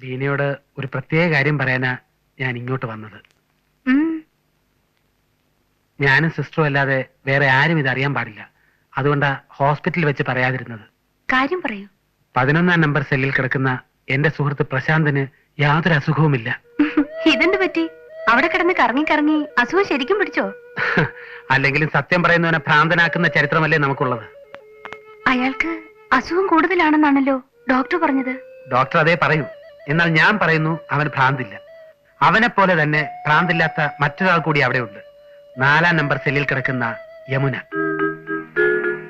ബീനയോട് ഒരു പ്രത്യേക കാര്യം പറയാനാ ഞാൻ ഇങ്ങോട്ട് വന്നത്. ഞാനും സിസ്റ്ററും അല്ലാതെ വേറെ ആരും ഇത് അറിയാൻ പാടില്ല. അതുകൊണ്ടാ ഹോസ്പിറ്റലിൽ വെച്ച് പറയാതിരുന്നത്. കാര്യം പറയൂ. പതിനൊന്നാം നമ്പർ സെല്ലിൽ കിടക്കുന്ന എന്റെ സുഹൃത്ത് പ്രശാന്തിന് യാതൊരു അസുഖവുമില്ല. ഇതെന്ത് പറ്റി? അവിടെ കിടന്ന് കറങ്ങി കറങ്ങി അസുഖം ശരിക്കും പിടിച്ചോ? അല്ലെങ്കിലും സത്യം പറയുന്നവനെ ഭ്രാന്തനാക്കുന്ന ചരിത്രമല്ലേ നമുക്കുള്ളത്. അയാൾക്ക് അസുഖം കൂടുതലാണെന്നാണല്ലോ ഡോക്ടർ പറഞ്ഞത്. ഡോക്ടർ അതേ പറയൂ. എന്നാൽ ഞാൻ പറയുന്നു അവന് ഭ്രാന്തില്ല അവനെ പോലെ തന്നെ ഭ്രാന്തില്ലാത്ത മറ്റൊരാൾ കൂടി അവിടെയുണ്ട് നാലാം നമ്പർ സെല്ലിൽ കിടക്കുന്ന യമുന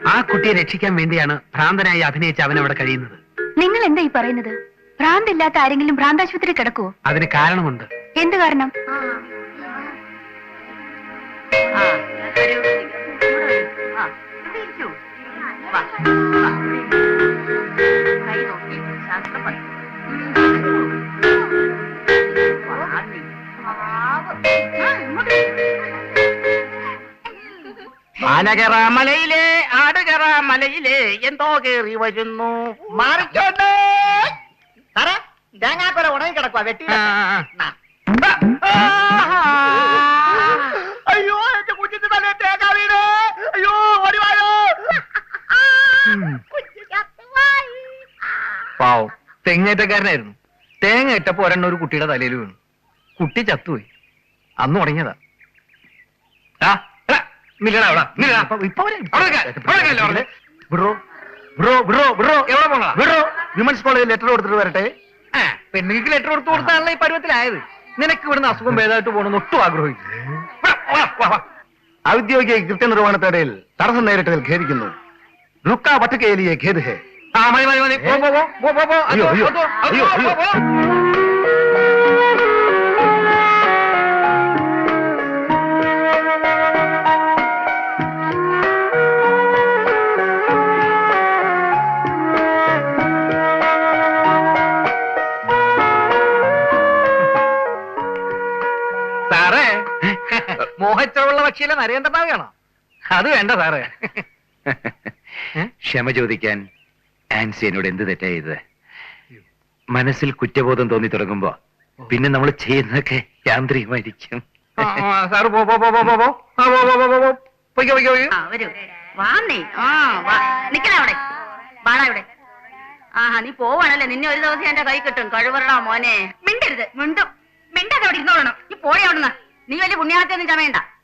ആ കുട്ടിയെ രക്ഷിക്കാൻ വേണ്ടിയാണ് ഭ്രാന്തനായി അഭിനയിച്ച് അവൻ അവിടെ കഴിയുന്നത് നിങ്ങൾ എന്താ ഈ പറയുന്നത് ഭ്രാന്തില്ലാത്ത ആരെങ്കിലും ഭ്രാന്താശുപത്രി കിടക്കുവോ അതിന് കാരണമുണ്ട് എന്ത് കാരണം ആനകറ മലയിലെ ആടുകറ മലയിലെ എന്തോ കേറി വരുന്നു. മാറിക്കോട്ടെ. സാറേ തേങ്ങാക്കൊല ഉണങ്ങി കിടക്കുക വെട്ടി അയ്യോ എന്റെ കുഞ്ഞിന്റെ തലേ തേങ്ങ വീട് അയ്യോ ഓടിവായോ. പാവം. തെങ്ങേറ്റക്കാരനായിരുന്നു. തേങ്ങ ഇട്ടപ്പോ ഒരെണ്ണം ഒരു കുട്ടിയുടെ തലയിൽ വീണു. കുട്ടി ചത്തുപോയി. അന്ന് ഉടങ്ങിയതാ ആ, വിടറോ, വിടറോ, വിടറോ, വിടറോ. എവിടെ പോണതാ? വിടറോ. വിമൻസ് കോളേജിൽ ലെറ്റർ കൊടുത്തിട്ട് വരട്ടെ. പെണ്ണുങ്ങൾക്ക് ലെറ്റർ കൊടുത്തു കൊടുത്താണല്ലോ ഈ പരുവത്തിലായത്. നിനക്ക് ഇവിടുന്ന് അസുഖം ഭേദമായിട്ട് പോകണമെന്ന് ഒട്ടും ആഗ്രഹിക്കും ഔദ്യോഗിക കൃത്യനിർവഹണത്തിനിടയിൽ തടസ്സം നേരിട്ടതിൽ ഖേദിക്കുന്നു. റുക്ക വട്ടുകേലിയെ ഖേദ് ഹേ. ആ മതി മതി മതി. പക്ഷിയിലെ അത് വേണ്ട സാറേ. ക്ഷമ ചോദിക്കാൻ ആൻസി എന്നോട് എന്ത് തെറ്റായത് മനസ്സിൽ കുറ്റബോധം തോന്നി തുടങ്ങുമ്പോ പിന്നെ നമ്മൾ ചെയ്യുന്നതൊക്കെ യാന്ത്രികമായിരിക്കും. സാറ് പോ പോ പോ പോ പോ പോ. ആ, പോ പോ പോ പോ പോ. പൊയ്ക്കോ പൊയ്ക്കോ പൊയ്ക്കോ. ആ വരൂ. വാന്നേ. ആ വാ. നിക്കണ അവിടെ. വാടാ ഇവിടെ. ആഹാ നീ പോവാണല്ലേ? നിന്നെ ഒരു ദിവസം എന്റെ കൈ കിട്ടും. കഴിവറടാ മോനെ. മിണ്ടരുത്. മിണ്ടും. മിണ്ടാതെ അവിടെ ഇരുന്നോളണം. നീ പോയി അവിടുന്ന്. നീ വലിയ ചമയണ്ട. ഏ, ഒന്ന് ഓടിപ്പോകേ.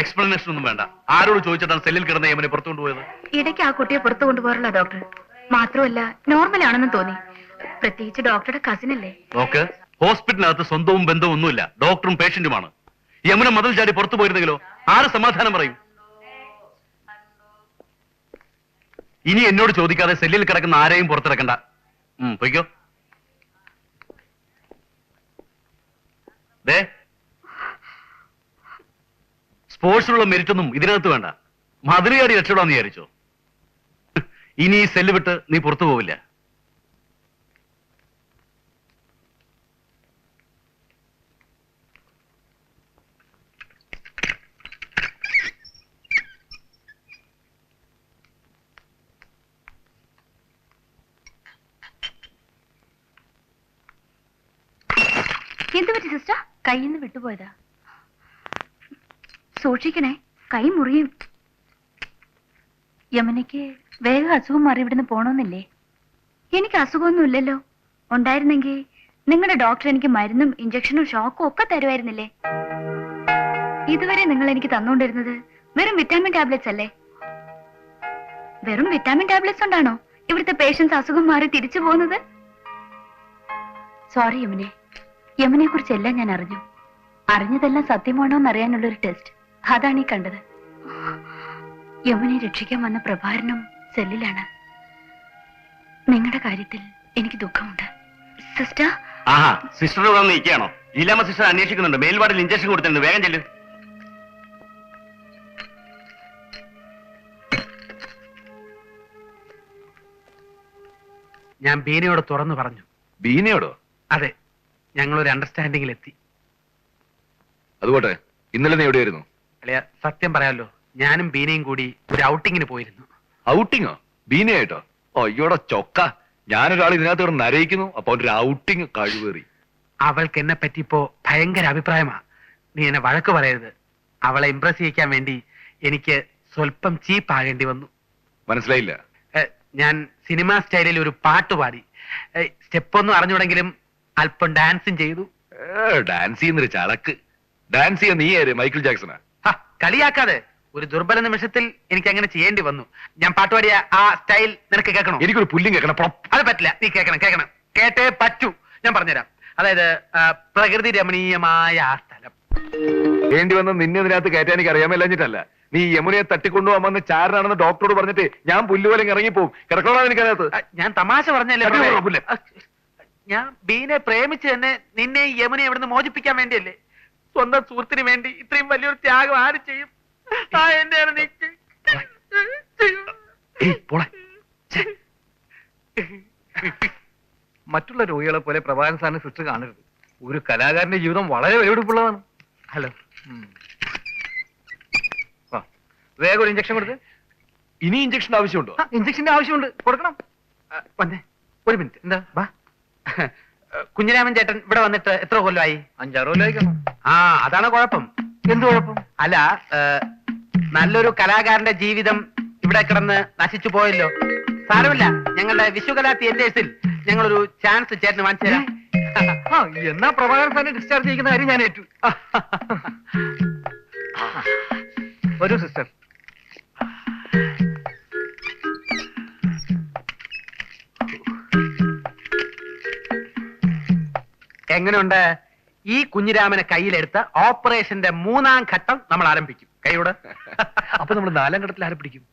എക്സ്പ്ലനേഷൻ ഒന്നും വേണ്ട. ആരോട് ചോദിച്ചിട്ടാണ് സെല്ലിൽ കിടന്ന യമനെ പോയത് ഇടയ്ക്ക് ആ കുട്ടിയെ പുറത്തു കൊണ്ടുപോകാറില്ല ഡോക്ടർ. മാത്രമല്ല നോർമൽ ആണെന്ന് തോന്നി. പ്രത്യേകിച്ച് ഡോക്ടറുടെ കസിൻ അല്ലേ? നോക്ക് ഹോസ്പിറ്റലിനകത്ത് സ്വന്തവും ബന്ധവും ഒന്നുമില്ല ഡോക്ടറും പേഷ്യന്റുമാണ് യമുന മതിൽ ചാടി പുറത്തു പോയിരുന്നെങ്കിലോ? ആരെ സമാധാനം പറയും? ഇനി എന്നോട് ചോദിക്കാതെ സെല്ലിൽ കിടക്കുന്ന ആരെയും പുറത്തിറക്കണ്ട. പൊയ്ക്കോ. ദേ. സ്പോർട്സിലുള്ള മെരിറ്റ് ഒന്നും ഇതിനകത്ത് വേണ്ട. മതിലുകാടി രക്ഷപ്പെടാന്ന് വിചാരിച്ചോ? ഇനി ഈ സെല്ല് വിട്ട് നീ പുറത്തു പോവില്ല. സിസ്റ്റർ കയ്യിൽ നിന്ന് വിട്ടുപോയതാ. സൂക്ഷിക്കണേ കൈ മുറിയും. യമുനയ്ക്ക് വേഗം അസുഖം മാറി ഇവിടുന്ന് പോണമെന്നില്ലേ എനിക്ക് അസുഖമൊന്നും ഇല്ലല്ലോ ഉണ്ടായിരുന്നെങ്കിൽ നിങ്ങളുടെ ഡോക്ടർ എനിക്ക് മരുന്നും ഇഞ്ചക്ഷനും ഷോക്കും ഒക്കെ തരുമായിരുന്നില്ലേ? ഇതുവരെ നിങ്ങൾ എനിക്ക് തന്നുകൊണ്ടിരുന്നത് വെറും വിറ്റാമിൻ ടാബ്ലറ്റ്സ് അല്ലേ? വെറും വിറ്റാമിൻ ടാബ്ലറ്റ്സ് ഉണ്ടാണോ ഇവിടുത്തെ പേഷ്യൻസ് അസുഖം മാറി തിരിച്ചു പോകുന്നത്? സോറി യമുനെ. യമുനെ കുറിച്ചെല്ലാം ഞാൻ അറിഞ്ഞു. അറിഞ്ഞതെല്ലാം സത്യമാണോ എന്നറിയാനുള്ള ഒരു ടെസ്റ്റ് അതാണ് ഈ കണ്ടത്. യമുനെ രക്ഷിക്കാൻ വന്ന പ്രഭാരനും സെല്ലിലാണ്. നിങ്ങളുടെ കാര്യത്തിൽ എനിക്ക് ദുഃഖമുണ്ട്. സിസ്റ്റർ? ആഹാ സിസ്റ്ററോട് വന്ന് നിൽക്കുകയാണോ ഇല്ലാമ സിസ്റ്റർ അന്വേഷിക്കുന്നുണ്ട്. മേൽവാർഡിൽ ഇഞ്ചക്ഷൻ കൊടുത്തിട്ടുണ്ട്. വേഗം ചെല്ലു. ഞാൻ ബീനയോട് തുറന്നു പറഞ്ഞു. ബീനയോടോ? അതെ ഞങ്ങൾ ഒരു അണ്ടർസ്റ്റാൻഡിംഗിൽ എത്തി അതുകൊട്ടെ ഇന്നലെ നീ എവിടെയായിരുന്നു? അല്ല സത്യം പറയാമല്ലോ ഞാനും ബീനയും കൂടി ഒരു ഔട്ടിങ്ങിന് പോയിരുന്നു. ഔട്ടിങ്ങോ? ബീനയായിട്ടോ അയ്യോടെ ചൊക്ക. ഞാനൊരാൾ ഇതിനകത്ത് ഇവിടെ നരയിക്കുന്നു. അപ്പൊ ഒരു ഔട്ടിങ് കഴിവേറി. അവൾക്ക് എന്നെ പറ്റി ഇപ്പോ ഭയങ്കര അഭിപ്രായമാ. നീ എന്നെ വഴക്ക് പറയരുത്. അവളെ ഇംപ്രസ് ചെയ്യിക്കാൻ വേണ്ടി എനിക്ക് സ്വല്പം ചീപ്പ് ആകേണ്ടി വന്നു. മനസ്സിലായില്ല? ഞാൻ സിനിമാ സ്റ്റൈലിൽ ഒരു പാട്ട് പാടി. സ്റ്റെപ്പ് ഒന്നും അറിഞ്ഞുകൂടെങ്കിലും അല്പം ഡാൻസും ചെയ്തു. ഡാൻസ് ചെയ്യുന്നൊരു ചളക്ക് ഡാൻസ് ചെയ്യാൻ നീ ആര്? മൈക്കിൾ ജാക്സണാ കളിയാക്കാതെ. ഒരു ദുർബല നിമിഷത്തിൽ എനിക്ക് അങ്ങനെ ചെയ്യേണ്ടി വന്നു. ഞാൻ പാട്ട് പാടിയ ആ സ്റ്റൈൽ നിനക്ക് കേൾക്കണോ? എനിക്കൊരു പുല്ലും കേൾക്കണം. അത് പറ്റില്ല. നീ കേൾക്കണം കേൾക്കണം. കേട്ടേ പറ്റൂ. ഞാൻ പറഞ്ഞുതരാം. അതായത് പ്രകൃതി രമണീയമായ ആ സ്ഥലം. വേണ്ടി വന്ന് നിന്നെ ഇതിനകത്ത് കയറ്റാൻ എനിക്ക് അറിയാമല്ലഞ്ഞിട്ടല്ല നീ യമുനയെ തട്ടിക്കൊണ്ടുപോകാൻ വന്ന് ചാരനാണെന്ന് ഡോക്ടറോട് പറഞ്ഞിട്ട് ഞാൻ പുല്ലുപോലെ ഇറങ്ങിപ്പോവും. കിടക്കണോ എനിക്കതിനകത്ത്? അതിനകത്ത് ഞാൻ തമാശ പറഞ്ഞല്ലേ? ഞാൻ ബീനെ പ്രേമിച്ച് തന്നെ നിന്നെ ഈ എവിടെ നിന്ന് മോചിപ്പിക്കാൻ വേണ്ടിയല്ലേ? സ്വന്തം സുഹൃത്തിന് വേണ്ടി ഇത്രയും വലിയൊരു ത്യാഗം ആര് ചെയ്യും മറ്റുള്ള രോഗികളെ പോലെ പ്രഭാകരൻ സാറിന് സിസ്റ്റർ കാണരുത്. ഒരു കലാകാരന്റെ ജീവിതം വളരെ വിലപിടിപ്പുള്ളതാണ്. ഹലോ. വേഗം ഒരു ഇഞ്ചക്ഷൻ കൊടുത്ത് ഇനി ഇഞ്ചക്ഷൻ ആവശ്യമുണ്ടോ? ഇഞ്ചക്ഷന്റെ ആവശ്യമുണ്ട്. കൊടുക്കണം. വന്നേ. ഒരു മിനിറ്റ് എന്താ? വാ. കുഞ്ഞിരാമൻ ചേട്ടൻ ഇവിടെ വന്നിട്ട് എത്ര കൊല്ലമായി അഞ്ചാറ് കൊല്ലമായി ആ അതാണ് കുഴപ്പം. എന്ത് കുഴപ്പം? അല്ല നല്ലൊരു കലാകാരന്റെ ജീവിതം ഇവിടെ കിടന്ന് നശിച്ചു പോയല്ലോ. സാരമില്ല ഞങ്ങളുടെ വിശ്വകലാ തിയേറ്റേഴ്സിൽ ഞങ്ങളൊരു ചാൻസ് ചേട്ടന് വാങ്ങിച്ചു തരാം. ആ എന്നാ പ്രഭാകരൻ സാറിനെ ഡിസ്ചാർജ് ചെയ്യുന്ന കാര്യം ഞാൻ ഏറ്റു. ഒരു സിസ്റ്റർ എങ്ങനെയുണ്ട്? ഈ കുഞ്ഞിരാമനെ കയ്യിലെടുത്ത് ഓപ്പറേഷന്റെ മൂന്നാം ഘട്ടം നമ്മൾ ആരംഭിക്കും. കൈയോട്. അപ്പൊ നമ്മൾ നാലാം ഘട്ടത്തിൽ ആരെ പിടിക്കും?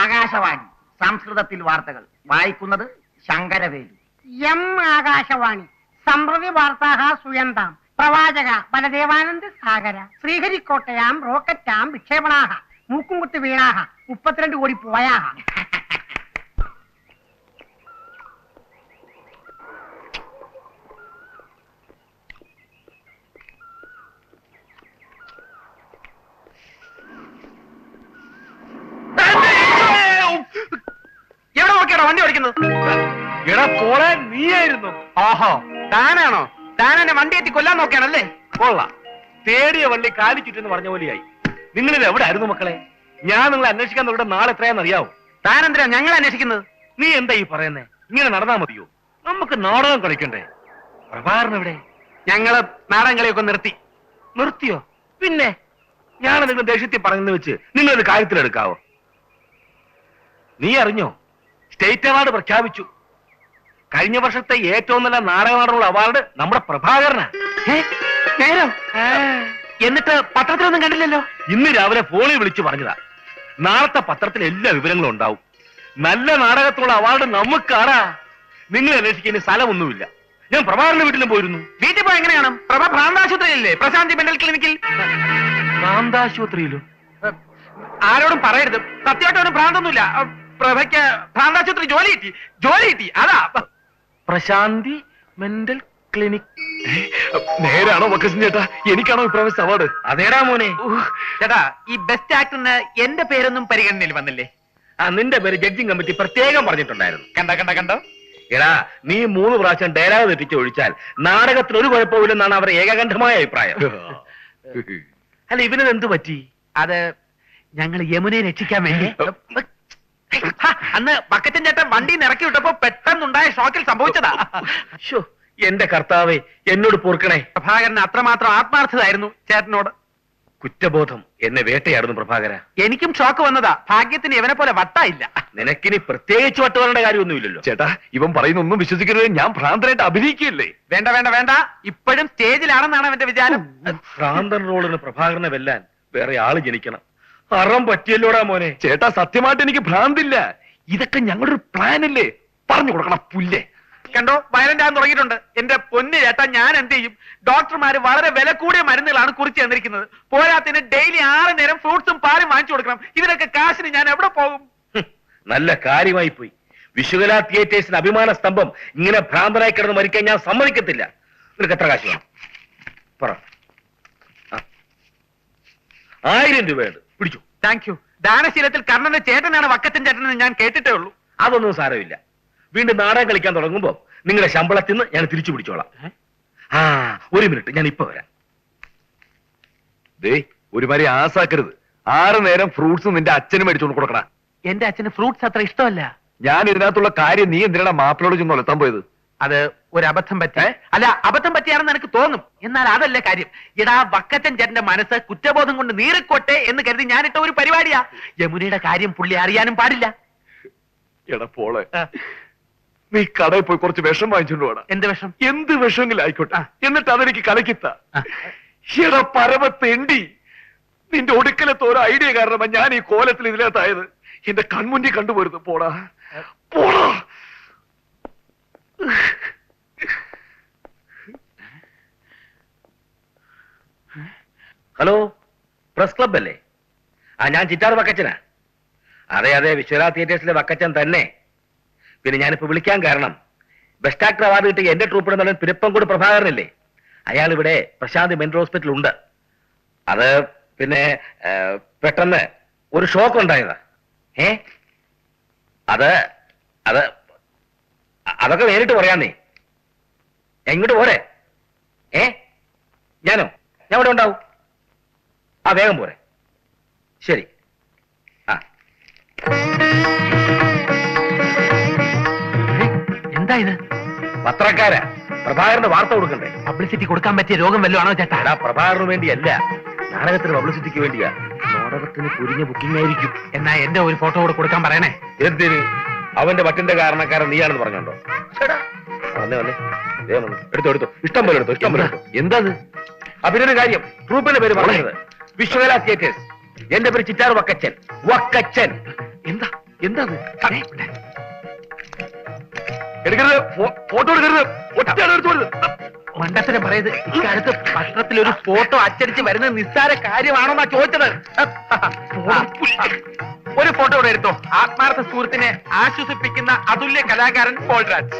ആകാശവാണി സംസ്കൃതത്തിൽ വാർത്തകൾ. വായിക്കുന്നത് ശങ്കരവേലു. എം ആകാശവാണി സംപ്രതി വാർത്താഹ സുയന്താം പ്രവാചക ബലദേവാനന്ദ സാഗര ശ്രീഹരിക്കോട്ടയാം റോക്കറ്റാം വിക്ഷേപണാഹ. മൂക്കുംകുത്ത് വീണാഹ. മുപ്പത്തിരണ്ട് കോടി പോയാഹ. എവിടെ നോക്കിയാണോ വണ്ടി ഓടിക്കുന്നത്? എടാ പോളെ നീയായിരുന്നു. ഓഹോ താനാണോ? താൻ എന്നെ വണ്ടി എത്തി കൊല്ലാൻ നോക്കിയാണല്ലേ? കൊള്ളാം. തേടിയ വള്ളി കാലി ചുറ്റെന്ന് പറഞ്ഞ പോലെയായി. നിങ്ങളിത് എവിടെ ആയിരുന്നു മക്കളെ? ഞാൻ നിങ്ങളെ അന്വേഷിക്കാൻ നിങ്ങളുടെ നാളെ എത്രയാണെന്ന് അറിയാവോ? താനെന്തിനാ ഞങ്ങൾ അന്വേഷിക്കുന്നത്? നീ എന്താ ഈ പറയുന്നേ? ഇങ്ങനെ നടന്നാ മതിയോ? നമുക്ക് നാടകം കളിക്കണ്ടേ? പ്രഭാകരൻ എവിടെ? ഞങ്ങൾ നാടകം കളിയൊക്കെ നിർത്തി. നിർത്തിയോ? പിന്നെ ഞാൻ നിങ്ങൾ ദേഷ്യത്തിൽ പറഞ്ഞെന്ന് വെച്ച് നിങ്ങൾ ഇത് കാര്യത്തിലെടുക്കാവോ നീ അറിഞ്ഞോ? സ്റ്റേറ്റ് അവാർഡ് പ്രഖ്യാപിച്ചു. കഴിഞ്ഞ വർഷത്തെ ഏറ്റവും നല്ല നാടക നടനുള്ള അവാർഡ് നമ്മുടെ പ്രഭാകരനാ. നേരോ? എന്നിട്ട് പത്രത്തിലൊന്നും കണ്ടില്ലല്ലോ? ഇന്ന് രാവിലെ ഫോണിൽ വിളിച്ചു പറഞ്ഞതാ. നാളത്തെ പത്രത്തിൽ എല്ലാ വിവരങ്ങളും ഉണ്ടാവും. നല്ല നാടകത്തിനുള്ള അവാർഡ് നമുക്കാടാ. നിങ്ങൾ അന്വേഷിക്കുന്ന സ്ഥലമൊന്നുമില്ല. ഞാൻ പ്രഭാകരന്റെ വീട്ടിലും പോയിരുന്നു. വീട്ടിൽ പോയി എങ്ങനെയാണ്? പ്രഭ ഭ്രാന്താശുപത്രിയില്ലേ പ്രശാന്തി മെന്റൽ ക്ലിനിക്കിൽ. ഭ്രാന്താശുപത്രിയിലോ? ആരോടും പറയരുത്. സത്യമായിട്ടൊന്നും ഭ്രാന്തൊന്നുമില്ല. പ്രഭയ്ക്ക് ഭ്രാന്താശുപത്രി ജോലി കിട്ടി. ജോലി കിട്ടി. അതാ. Prashanthi mental clinic. നേരാണോ വക്കസിൻ ചേട്ടാ? എനിക്കാണോ ഇപ്രാവശ്യം അവാർഡ് അതേടാ മോനെ. ചേട്ടാ ഈ ബെസ്റ്റ് ആക്ടറിന് എന്റെ പേരൊന്നും പരിഗണനയിൽ വന്നില്ലേ? ആ നിന്റെ പേര് ജഡ്ജിങ് കമ്മിറ്റി പ്രത്യേകം പറഞ്ഞിട്ടുണ്ടായിരുന്നു. കണ്ട കണ്ട കണ്ടോ? എടാ നീ മൂന്ന് പ്രാവശ്യം ഡയലോഗ് തെറ്റിച്ച് ഒഴിച്ചാൽ നാടകത്തിൽ ഒരു കുഴപ്പമില്ലെന്നാണ് അവരുടെ ഏകകണ്ഠമായ അഭിപ്രായം. അല്ല ഇവനത് എന്ത് പറ്റി? അത് ഞങ്ങൾ യമുനയെ രക്ഷിക്കാൻ വേണ്ടി. അന്ന് ബക്കറ്റൻ ചേട്ടൻ വണ്ടി നിറക്കി വിട്ടപ്പോ പെട്ടെന്നുണ്ടായ ഷോക്കിൽ സംഭവിച്ചതാ. എന്റെ കർത്താവെ എന്നോട് പൊറുക്കണേ. പ്രഭാകരന് അത്രമാത്രം ആത്മാർത്ഥതായിരുന്നു ചേട്ടനോട്. കുറ്റബോധം എന്നെ വേട്ടയാടുന്നു പ്രഭാകര. എനിക്കും ഷോക്ക് വന്നതാ. ഭാഗ്യത്തിന് ഇവനെ പോലെ വട്ടായില്ല. നിനക്കിനി പ്രത്യേകിച്ച് വട്ട് വരേണ്ട കാര്യമൊന്നുമില്ലല്ലോ. ചേട്ടാ ഇവൻ പറയുന്ന ഒന്നും വിശ്വസിക്കരുത്. ഞാൻ ഭ്രാന്തനായിട്ട് അഭിനയിക്കുകയല്ലേ? വേണ്ട വേണ്ട വേണ്ട. ഇപ്പോഴും സ്റ്റേജിലാണെന്നാണ് അവന്റെ വിചാരം? ഭ്രാന്തൻ റോളിന് പ്രഭാകരനെ വെല്ലാൻ വേറെ ആൾ ജനിക്കണം. അറം പറ്റിയല്ലോടാ മോനെ. ചേട്ടാ സത്യമായിട്ട് എനിക്ക് ഭ്രാന്തില്ല. ഇതൊക്കെ ഞങ്ങളുടെ ഒരു പ്ലാൻ അല്ലേ പറഞ്ഞു കൊടുക്കണം പുല്ലേ. കണ്ടോ? വയലന്റ് ആകാൻ തുടങ്ങിയിട്ടുണ്ട്. എന്റെ പൊന്ന് ചേട്ടാ ഞാൻ എന്ത് ചെയ്യും? ഡോക്ടർമാര് വളരെ വില കൂടിയ മരുന്നുകളാണ് കുറിച്ച് തന്നിരിക്കുന്നത്. പോരാത്തിന് ഡെയിലി ആറ് നേരം ഫ്രൂട്ട്സും പാലും വാങ്ങിച്ചു കൊടുക്കണം. ഇതിനൊക്കെ കാശിന് ഞാൻ എവിടെ പോകും? നല്ല കാര്യമായി പോയി. വിശുകല തിയേറ്റേഴ്സിന്റെ അഭിമാന സ്തംഭം ഇങ്ങനെ ഭ്രാന്തനായി കിടന്ന് മരിക്കാൻ ഞാൻ സമ്മതിക്കത്തില്ല. നിനക്ക് എത്ര കാശ് വേണം? പറ. ആയിരം രൂപയുണ്ട്. പിടിച്ചു. താങ്ക് യു ദാനശീലത്തിൽ കർണന്റെ ചേട്ടനാണ് വക്കത്തൻ ചേട്ടനെന്ന് ഞാൻ കേട്ടിട്ടേ ഉള്ളൂ. അതൊന്നും സാരമില്ല. വീണ്ടും നാടകം കളിക്കാൻ തുടങ്ങുമ്പോ നിങ്ങളുടെ ശമ്പളത്തിൽ നിന്ന് ഞാൻ തിരിച്ചു പിടിച്ചോളാം. ആ ഒരു മിനിറ്റ് ഞാൻ ഇപ്പൊ വരാം. ദേ ഒരുമാതിരി ആസാക്കരുത്. ആറ് നേരം ഫ്രൂട്ട്സ് നിന്റെ അച്ഛനും മേടിച്ചോണ്ട് കൊടുക്കണ എന്റെ അച്ഛന് ഫ്രൂട്ട്സ് അത്ര ഇഷ്ടമല്ല. ഞാൻ ഇതിനകത്തുള്ള കാര്യം നീ എന്തിനാ മാപ്പിളോട് ചെന്ന് ഒലത്താൻ പോയത്? അത് ഒരു അബദ്ധം പറ്റി. അല്ല അബദ്ധം പറ്റിയാണെന്ന് എനിക്ക് തോന്നും. എന്നാൽ അതല്ല കാര്യം. എടാ വക്കച്ചൻ ചേട്ടന്റെ മനസ്സ് കുറ്റബോധം കൊണ്ട് നീറിക്കോട്ടെ എന്ന് കരുതി ഞാനിട്ട ഒരു പരിപാടിയാ. യമുനയുടെ കാര്യം പുള്ളി അറിയാനും പാടില്ല. എടാ പോളെ. നീ കടയിൽ പോയി കുറച്ച് വിഷം വാങ്ങിച്ചോണ്ട് വേണം എന്ത് വിഷം? എന്ത് വിഷമെങ്കിലും ആയിക്കോട്ടെ. എന്നിട്ട് അതെനിക്ക് കലക്കിത്ത. എടാ നിന്റെ ഒടുക്കലത്തെ ഒരു ഐഡിയ കാരണമാ ഞാൻ ഈ കോലത്തിൽ ഇതിനകത്തായത്. എന്റെ കൺമുന്നിൽ കണ്ടുപോരുന്നു പോടാ. പോടാ. ഹലോ പ്രസ് ക്ലബ് അല്ലേ ആ ഞാൻ ചിറ്റാർ വക്കച്ചനാ. അതെ അതെ വിശ്വനാഥ് തിയേറ്റേഴ്സിലെ വക്കച്ചൻ തന്നെ. പിന്നെ ഞാനിപ്പോ വിളിക്കാൻ കാരണം. ബെസ്റ്റ് ആക്ടർ അവാർഡ് കിട്ടിയ എന്റെ ട്രൂപ്പിടെ നടൻ പിരപ്പംകൂട് പ്രഭാകരനല്ലേ? അയാൾ ഇവിടെ പ്രശാന്ത് മെന്റൽ ഹോസ്പിറ്റൽ ഉണ്ട്. അത് പിന്നെ പെട്ടെന്ന് ഒരു ഷോക്ക് ഉണ്ടായതാ. ഏ? അത് അത് അതൊക്കെ നേരിട്ട് പറയാന്നേ. എങ്ങോട്ട് പോരെ? ഏ? ഞാനോ? ഞാൻ ഇവിടെ ഉണ്ടാവും. ആ വേഗം പോരെ. ശരി. എന്താ ഇത്? പത്രക്കാരാ. പ്രഭാകരന്റെ വാർത്ത കൊടുക്കണ്ടേ? പബ്ലിസിറ്റി കൊടുക്കാൻ പറ്റിയ രോഗം വല്ലതാണോ ചേട്ടാ? എടാ പ്രഭാകരന് വേണ്ടിയല്ല. നാടകത്തിന് പബ്ലിസിറ്റിക്ക് വേണ്ടിയാ. നാടകത്തിന് പൊരിഞ്ഞ ബുക്കിംഗ് ആയിരിക്കും. എന്നാ എന്റെ ഒരു ഫോട്ടോ കൂടെ കൊടുക്കാൻ പറയണേ? എന്തിന്? അവന്റെ മറ്റിന്റെ കാരണക്കാരൻ നീയാണെന്ന് പറഞ്ഞോണ്ടോ? വന്നേ വന്നേ. എടുത്തോ എടുത്തോ. ഇഷ്ടം പോലെ എടുത്തു ഇഷ്ടം പോലെ എടുത്തോ. എന്താ? ആ കാര്യം. ട്രൂപ്പിന്റെ പേര് പറഞ്ഞത്. വിശ്വകല തിയേറ്റേഴ്സ് എന്റെ പേര് ചിറ്റാർ വക്കച്ചൻ. വക്കച്ചൻ. എന്താ? എന്താ എടുക്കരുത്. ഫോട്ടോ എടുക്കരുത്. ഒറ്റയാണ് എടുത്തു മണ്ടത്തരം പറയത് ഇക്കാലത്ത് പത്രത്തിൽ ഒരു ഫോട്ടോ അച്ചടിച്ച് വരുന്ന നിസ്സാര കാര്യമാണോന്നാ ചോദിച്ചത്. ഒരു ഫോട്ടോ ഇവിടെ എടുത്തോ. ആത്മാർത്ഥ സുഹൃത്തിനെ ആശ്വസിപ്പിക്കുന്ന അതുല്യ കലാകാരൻ പോൾരാജ്.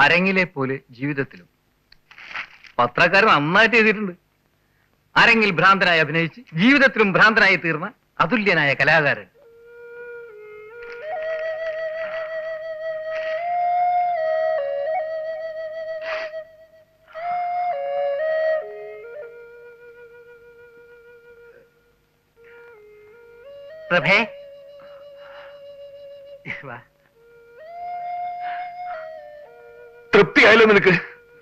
അരങ്ങിലെ പോലെ ജീവിതത്തിലും. പത്രക്കാരൻ നന്നായിട്ട് എഴുതിയിട്ടുണ്ട്. അരങ്ങിൽ ഭ്രാന്തനായി അഭിനയിച്ച് ജീവിതത്തിലും ഭ്രാന്തനായി തീർന്ന അതുല്യനായ കലാകാരൻ. പ്രഭേ. തൃപ്തിയായല്ലോ നിനക്ക്.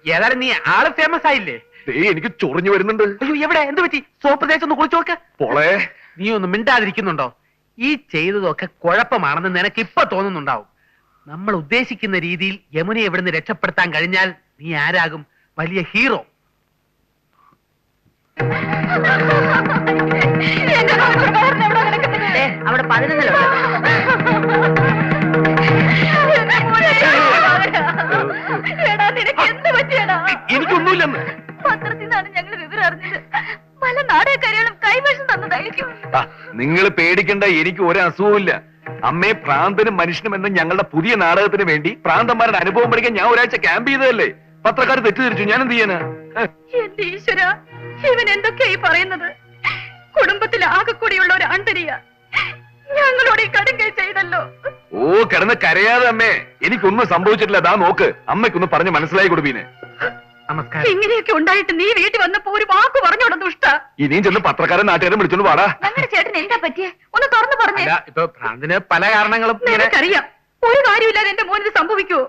ഏതായാലും നീ ആൾ ഫേമസ് ആയില്ലേ? എനിക്ക് ചൊറിഞ്ഞു വരുന്നുണ്ട്. അയ്യോ എവിടെ? എന്ത് പറ്റി? സോപ്പ് തേച്ച് ഒന്ന് കുളിച്ചു നോക്ക്. പോളെ. നീ ഒന്ന് മിണ്ടാതിരിക്കുന്നുണ്ടോ? ഈ ചെയ്തതൊക്കെ കുഴപ്പമാണെന്ന് നിനക്ക് ഇപ്പൊ തോന്നുന്നുണ്ടാവും. നമ്മൾ ഉദ്ദേശിക്കുന്ന രീതിയിൽ യമുനെ എവിടെ നിന്ന് രക്ഷപ്പെടുത്താൻ കഴിഞ്ഞാൽ നീ ആരാകും? വലിയ ഹീറോ. അവിടെ പതിനൊന്നിലുണ്ട്. എനിക്കൊന്നുമില്ലെന്ന്. പത്രത്തിൽ നിന്നാണ് ഞങ്ങൾ വിവരം അറിഞ്ഞത്. പല നാടകക്കാരികളും കൈവശം തന്നതായിരിക്കും. നിങ്ങൾ പേടിക്കണ്ട എനിക്ക് ഒരു അസുഖമില്ല അമ്മേ പ്രാന്തനും മനുഷ്യനും എന്ന ഞങ്ങളുടെ പുതിയ നാടകത്തിന് വേണ്ടി പ്രാന്തന്മാരുടെ അനുഭവം പഠിക്കാൻ ഞാൻ ഒരാഴ്ച ക്യാമ്പ് ചെയ്തതല്ലേ? പത്രക്കാർ തെറ്റിദ്ധരിച്ചു. ഞാൻ എന്ത് ചെയ്യാനാ? ഏ? എന്റെ ഈശ്വര ഇവൻ എന്തൊക്കെയായി പറയുന്നത്? കുടുംബത്തിൽ ആകെ കൂടിയുള്ള ഒരു ആണ്ടരിയ ഞങ്ങളോട് ഈ കടുങ്കൈ ചെയ്തല്ലോ. ഓ കിടന്ന് കരയാതെ അമ്മേ. എനിക്കൊന്നും സംഭവിച്ചിട്ടില്ല. ദാ നോക്ക്. അമ്മയ്ക്കൊന്ന് പറഞ്ഞ് മനസ്സിലായി കൊടുപ്പീനെ നമസ്കാരം. ഇങ്ങനെയൊക്കെ ഉണ്ടായിട്ട് നീ വീട്ടിൽ വന്നപ്പോ ഒരു വാക്ക് പറഞ്ഞോടാ ദുഷ്ട. ഇനിയും ചെന്ന് പത്രക്കാരൻ നാട്ടുകാരെ വിളിച്ചോണ്ട് പാടാ ഞങ്ങളുടെ ചേട്ടൻ എന്താ പറ്റിയേ? ഒന്ന് തുറന്നു പറഞ്ഞേ. അല്ല ഇപ്പൊ ഭ്രാന്തിന് പല കാരണങ്ങളും ഇങ്ങനെ നിനക്കറിയാം. ഒരു കാര്യമില്ലാതെ എന്റെ മോനിത് സംഭവിക്കുവോ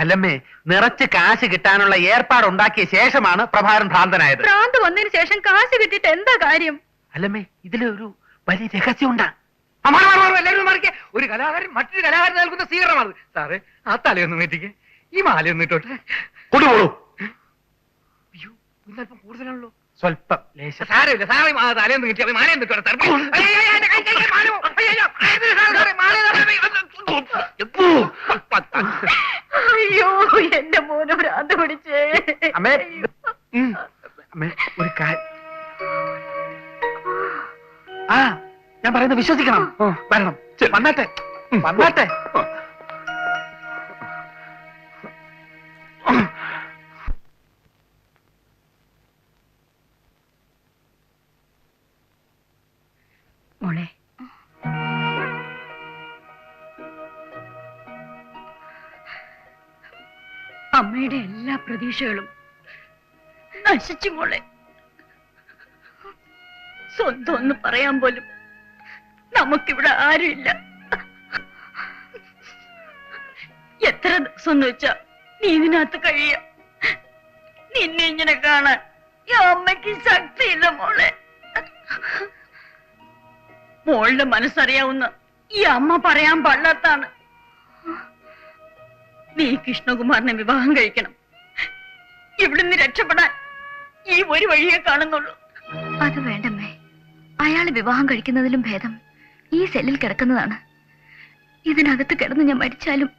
അല്ലമ്മേ നിറച്ച് കാശ് കിട്ടാനുള്ള ഏർപ്പാടുണ്ടാക്കിയ ശേഷമാണ് പ്രഭാകരൻ ഭ്രാന്തനായത്. ഭ്രാന്ത് വന്നതിന് ശേഷം കാശ് കിട്ടിയിട്ട് എന്താ കാര്യം? അല്ലമ്മേ ഇതിലൊരു വലിയ രഹസ്യമുണ്ടാ. എല്ലാവരും മറിക്കേ ഒരു കലാകാരൻ മറ്റൊരു കലാകാരൻ നൽകുന്ന സ്വീകരണമാണ്. സാറേ ആ തലയൊന്നും വെറ്റിക്ക് ഈ മാലയൊന്നും ഇട്ടോട്ടെ. കൊണ്ടുപോളൂ ഇന്നല്പം കൂടുതലാണല്ലോ. സ്വല്പം സാരമില്ല സാറേ തലേന്ന് കിട്ടി അത് മാലയും കിട്ടി തരപ്പോ അയ്യോ എന്റെ മോനെ ഭ്രാന്ത് പിടിച്ചേ. അമ്മേ. അമ്മേ ഒരു കാര്യം ആ ഞാൻ പറയുന്നത് വിശ്വസിക്കണം. വരണം. വന്നാട്ടെ. വന്നാട്ടെ. അമ്മയുടെ എല്ലാ പ്രതീക്ഷകളും നശിച്ചു മോളെ. സ്വന്തം ഒന്ന് പറയാൻ പോലും നമുക്കിവിടെ ആരുമില്ല. എത്ര ദിവസം എന്ന് വെച്ചാ നീ ഇതിനകത്ത് കഴിയ. നിന്നെ ഇങ്ങനെ കാണാൻ ഈ അമ്മയ്ക്ക് ശക്തിയില്ല മോളെ. മോളുടെ മനസ്സറിയാവുന്ന ഈ അമ്മ പറയാൻ പാടില്ലാത്താണ് നീ കൃഷ്ണകുമാറിനെ വിവാഹം കഴിക്കണം. ഇവിടുന്ന് രക്ഷപ്പെടാൻ ഈ ഒരു വഴിയെ കാണുന്നുള്ളൂ. അത് വേണ്ടമ്മേ. അയാളെ വിവാഹം കഴിക്കുന്നതിലും ഭേദം ഈ സെല്ലിൽ കിടക്കുന്നതാണ്. ഇതിനകത്ത് കിടന്ന് ഞാൻ മരിച്ചാലും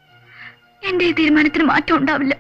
എന്റെ ഈ തീരുമാനത്തിന് മാറ്റം ഉണ്ടാവില്ല.